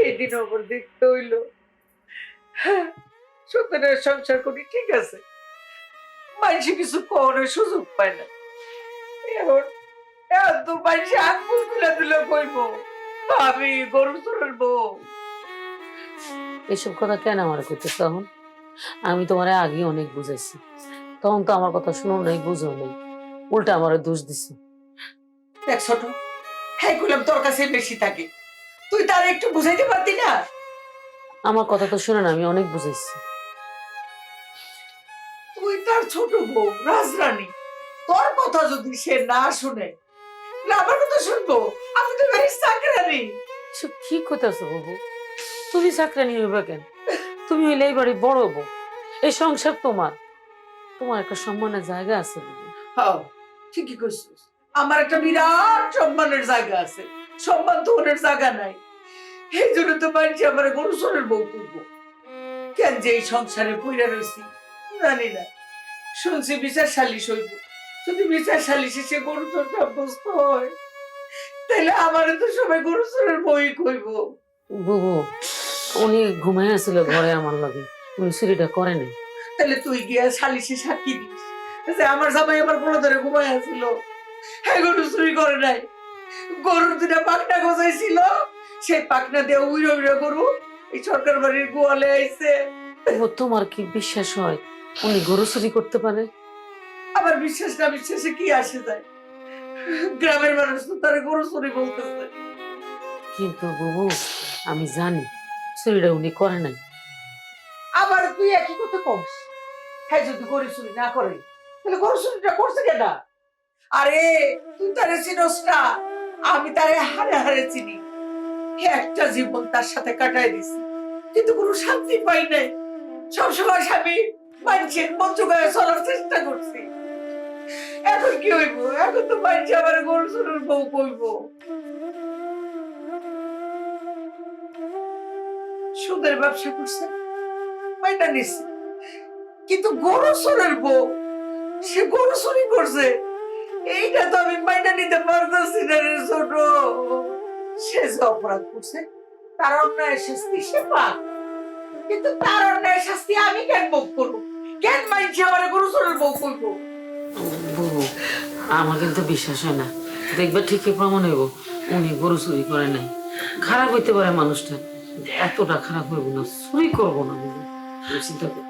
এই দিন ওপর দেখতে হইল। সত্যের সংসার করি ঠিক আছে? মানুষে কিছু কখনোর সুযোগ পায় না। এখন এত মানুষে আঙ্গুল তুলে তুলে কইব আমি গরু চোরের বউ। এসব কথা কেন আমার করতে তখন আমি তোমার আগে অনেক বুঝাইছি। তখন তো আমার কথা শুনো নাই বুঝো নাই। উল্টা আমার দোষ দিছো। দেখ ছোট হ্যাঁ কইলাম তোর কাছে বেশি থাকে। তুই তার একটু বুঝাইতে পারতি না? আমার কথা তো শুনে না আমি অনেক বুঝাইছি। তুই তার ছোট বউ রাজরানী। তোর কথা যদি সে না শুনে আমার কথা শুনব। আমি তো চাকরানি। কি বাবু তুমি চাকরানি হইবা কেন? তুমি হইলে এই বাড়ি বড় বউ। এই সংসার তোমার। তোমার একটা সম্মানের জায়গা আছে হ্যাঁ ঠিকই কইছিস। আমার একটা বিরাট সম্মানের জায়গা আছে। সম্মান তো ওনের জায়গা নাই। এই জন্য তো মানছি আমার গরু চোরের বউ করব। কেন যে এই সংসারে পইরা রয়েছি জানি না। শুনছি বিচার সালিশ হইব। যদি বিচার সালিশে সে গরু চোর সাব্যস্ত হয় তাহলে আমারে তো সবাই গরু চোরের বই কইব। বুবু উনি ঘুমাই ঘরে আমার লাগে। উনি চুরিটা করে নাই। তাহলে তুই গিয়া সালিশে সাক্ষী দিস। যে আমার জামাই আমার কোনো ধরে ঘুমাই আছিল হ্যাঁ গরু চুরি করে নাই। গরুর দুটা পাকনা গজাইছিল। সেই পাখনা দিয়ে উইরো উইরো গরু এই সরকার বাড়ির গোয়ালে আইছে। ও তোমার কি বিশ্বাস হয়? উনি গরু চুরি করতে পারে? আবার বিশ্বাস না বিশ্বাসে কি আসে যায়? গ্রামের মানুষ তো তারা গরু চুরি বলতেছে। কিন্তু বুবু আমি জানি চুরিটা উনি করে নাই। আবার তুই একই কথা কস। হ্যাঁ যদি গরু চুরি না করে তাহলে গরু চুরিটা করছে কেন আরে তুই তারে চিনস না। আমি তারে হারে হারে চিনি। একটা জীবন তার সাথে কাটাই দিছি। কিন্তু কোনো শান্তি পাই নাই। সবসময় স্বামী মানুষের মন জোগায় চলার চেষ্টা করছি। এখন কি হইব? এখন তো গরু বউ কইব। সুদের ব্যবসা করছে। মাইনা নিছে। কিন্তু গরু চোরের বউ, সে গরু চুরি করছে। এইটা তো আমি মাইনা নিতে পারতেছি না রে ছোট। সে অপরাধ করছে, তার শাস্তি সে পাক। কিন্তু তার শাস্তি আমি কেন ভোগ করব? কেন আমার করব? আমার কিন্তু বিশ্বাস হয় না। দেখবে ঠিকই প্রমাণ হইব, উনি গরু চুরি করে নাই। খারাপ হইতে পারে মানুষটা এতটা খারাপ হইব না, চুরি করব না চিন্তা করো